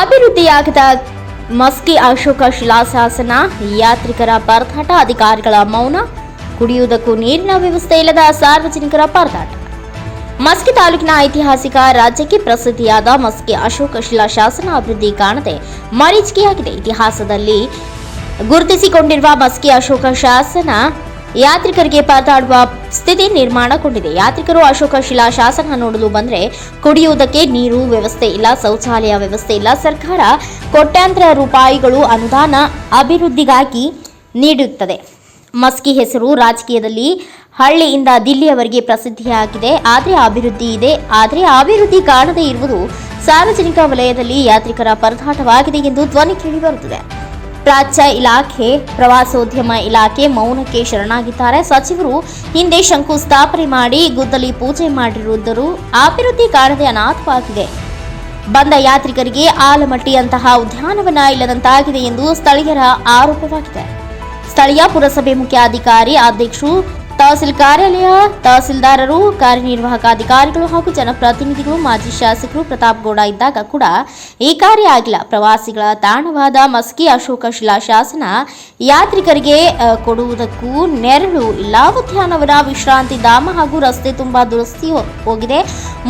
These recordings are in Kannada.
ಅಭಿವೃದ್ಧಿಯಾಗದ ಮಸ್ಕಿ ಅಶೋಕ ಶಿಲಾಶಾಸನ, ಯಾತ್ರಿಕರ ಪರದಾಟ ಅಧಿಕಾರಿಗಳ ಮೌನ, ಕುಡಿಯುವುದಕ್ಕೂ ನೀರಿನ ವ್ಯವಸ್ಥೆ ಇಲ್ಲದ ಸಾರ್ವಜನಿಕರ ಪರದಾಟ ಮಸ್ಕಿ ತಾಲೂಕಿನ ಐತಿಹಾಸಿಕ, ರಾಜ್ಯಕ್ಕೆ ಪ್ರಸಿದ್ಧಿಯಾದ ಮಸ್ಕಿ ಅಶೋಕ ಶಿಲಾಶಾಸನ ಅಭಿವೃದ್ಧಿ ಕಾಣದೆ ಮರೀಚಿಕೆಯಾಗಿದೆ. ಇತಿಹಾಸದಲ್ಲಿ ಗುರುತಿಸಿಕೊಂಡಿರುವ ಮಸ್ಕಿ ಅಶೋಕ ಶಾಸನ ಯಾತ್ರಿಕರಿಗೆ ಪರದಾಡುವ ಸ್ಥಿತಿ ನಿರ್ಮಾಣಗೊಂಡಿದೆ. ಯಾತ್ರಿಕರು ಅಶೋಕ ಶಿಲಾ ಶಾಸನ ನೋಡಲು ಬಂದರೆ ಕುಡಿಯುವುದಕ್ಕೆ ನೀರು ವ್ಯವಸ್ಥೆ ಇಲ್ಲ, ಶೌಚಾಲಯ ವ್ಯವಸ್ಥೆ ಇಲ್ಲ. ಸರ್ಕಾರ ಕೋಟ್ಯಾಂತರ ರೂಪಾಯಿಗಳು ಅನುದಾನ ಅಭಿವೃದ್ಧಿಗಾಗಿ ನೀಡುತ್ತದೆ. ಮಸ್ಕಿ ಹೆಸರು ರಾಜಕೀಯದಲ್ಲಿ ಹಳ್ಳಿಯಿಂದ ದಿಲ್ಲಿಯವರೆಗೆ ಪ್ರಸಿದ್ಧಿಯಾಗಿದೆ. ಆದರೆ ಅಭಿವೃದ್ಧಿ ಇದೆ. ಆದರೆ ಅಭಿವೃದ್ಧಿ ಕಾಣದೇ ಇರುವುದು ಸಾರ್ವಜನಿಕ ವಲಯದಲ್ಲಿ ಯಾತ್ರಿಕರ ಪರದಾಟವಾಗಿದೆ ಎಂದು ಧ್ವನಿ ಕೇಳಿಬರುತ್ತದೆ ಪ್ರಾಚ್ಯ ಇಲಾಖೆ, ಪ್ರವಾಸೋದ್ಯಮ ಇಲಾಖೆ ಮೌನಕ್ಕೆ ಶರಣಾಗಿದ್ದಾರೆ. ಸಚಿವರು ಹಿಂದೆ ಶಂಕುಸ್ಥಾಪನೆ ಮಾಡಿ ಗುದ್ದಲಿ ಪೂಜೆ ಮಾಡಿರುವುದರೂ ಅಭಿವೃದ್ಧಿ ಕಾಣದೆ ಅನಾಥವಾಗಿದೆ. ಬಂದ ಯಾತ್ರಿಕರಿಗೆ ಆಲಮಟ್ಟಿಯಂತಹ ಉದ್ಯಾನವನ ಇಲ್ಲದಂತಾಗಿದೆ ಎಂದು ಸ್ಥಳೀಯರ ಆರೋಪವಾಗಿದೆ. ಸ್ಥಳೀಯ ಪುರಸಭೆ ಮುಖ್ಯಾಧಿಕಾರಿ ಅಧ್ಯಕ್ಷರು ತಹಸೀಲ್ ಕಾರ್ಯಾಲಯ, ತಹಸೀಲ್ದಾರರು ಕಾರ್ಯನಿರ್ವಾಹಕ ಅಧಿಕಾರಿಗಳು ಹಾಗೂ ಜನಪ್ರತಿನಿಧಿಗಳು, ಮಾಜಿ ಶಾಸಕರು ಪ್ರತಾಪ್ ಗೌಡ ಇದ್ದಾಗ ಕೂಡ ಈ ಕಾರ್ಯ ಆಗಿಲ್ಲ. ಪ್ರವಾಸಿಗಳ ತಾಣವಾದ ಮಸ್ಕಿ ಅಶೋಕ ಶಿಲಾ ಶಾಸನ ಯಾತ್ರಿಕರಿಗೆ ಕೊಡುವುದಕ್ಕೂ ನೆರಳು ಇಲ್ಲ. ಉದ್ಯಾನವನ ವಿಶ್ರಾಂತಿ ಧಾಮ ಹಾಗೂ ರಸ್ತೆ ತುಂಬಾ ದುರಸ್ತಿ ಹೋಗಿದೆ.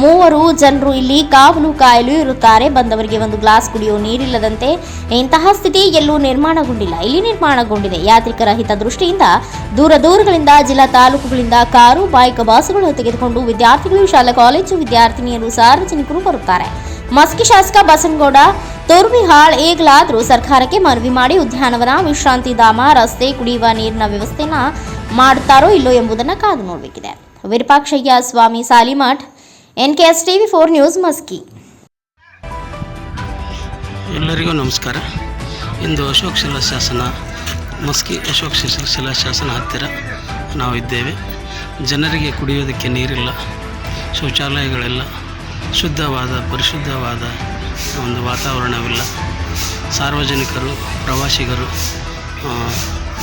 ಮೂವರು ಜನರು ಇಲ್ಲಿ ಕಾವಲು ಕಾಯಲು ಇರುತ್ತಾರೆ. ಬಂದವರಿಗೆ ಒಂದು ಗ್ಲಾಸ್ ಕುಡಿಯೋ ನೀರಿಲ್ಲದಂತೆ ಇಂತಹ ಸ್ಥಿತಿ ಎಲ್ಲೂ ನಿರ್ಮಾಣಗೊಂಡಿಲ್ಲ. ಇಲ್ಲಿ ನಿರ್ಮಾಣಗೊಂಡಿದೆ. ಯಾತ್ರಿಕರ ಹಿತದೃಷ್ಟಿಯಿಂದ ದೂರ ದೂರಗಳಿಂದ ಜಿಲ್ಲಾ ತಾಲೂಕುಗಳಿಂದ ಕಾರು, ಬೈಕ್ ಬಸ್ಗಳು ತೆಗೆದುಕೊಂಡು ವಿದ್ಯಾರ್ಥಿಗಳು ಶಾಲಾ ಕಾಲೇಜು ವಿದ್ಯಾರ್ಥಿನಿಯರು ಸಾರ್ವಜನಿಕರು ಬರುತ್ತಾರೆ ಮಸ್ಕಿ ಶಾಸಕ ಬಸನಗೌಡ, ತೋರ್ವಿಹಾಳ್ ಈಗಲಾದರೂ ಸರ್ಕಾರಕ್ಕೆ ಮನವಿ ಮಾಡಿ ಉದ್ಯಾನವನ, ವಿಶ್ರಾಂತಿ ಧಾಮ, ರಸ್ತೆ, ಕುಡಿಯುವ ನೀರಿನ ವ್ಯವಸ್ಥೆನ ಮಾಡುತ್ತಾರೋ ಇಲ್ಲೋ ಎಂಬುದನ್ನು ಕಾದು ನೋಡಬೇಕಿದೆ. Virupakshayya, Swami Salimath N K S TV four news Maski. ಎಲ್ಲರಿಗೂ ನಮಸ್ಕಾರ. ಇಂದು ಅಶೋಕ್ ಶಿಲಾಶಾಸನ, ಮಸ್ಕಿ ಅಶೋಕ್ ಶಿಲಾ ಶಾಸನ ಹತ್ತಿರ ನಾವು ಇದ್ದೇವೆ ಜನರಿಗೆ ಕುಡಿಯೋದಕ್ಕೆ ನೀರಿಲ್ಲ, ಶೌಚಾಲಯಗಳಿಲ್ಲ, ಶುದ್ಧವಾದ, ಪರಿಶುದ್ಧವಾದ ಒಂದು ವಾತಾವರಣವಿಲ್ಲ. ಸಾರ್ವಜನಿಕರು, ಪ್ರವಾಸಿಗರು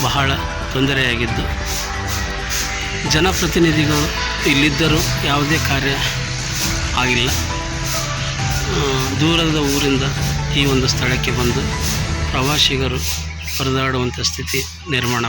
ಬಹಳ ತೊಂದರೆಯಾಗಿದ್ದು. ಜನಪ್ರತಿನಿಧಿಗಳು ಇಲ್ಲಿದ್ದರೂ ಯಾವುದೇ ಕಾರ್ಯ ಆಗಿಲ್ಲ. ದೂರದ ಊರಿಂದ ಈ ಒಂದು ಸ್ಥಳಕ್ಕೆ ಬಂದು ಪ್ರವಾಸಿಗರು ಪರದಾಡುವಂಥ ಸ್ಥಿತಿ ನಿರ್ಮಾಣ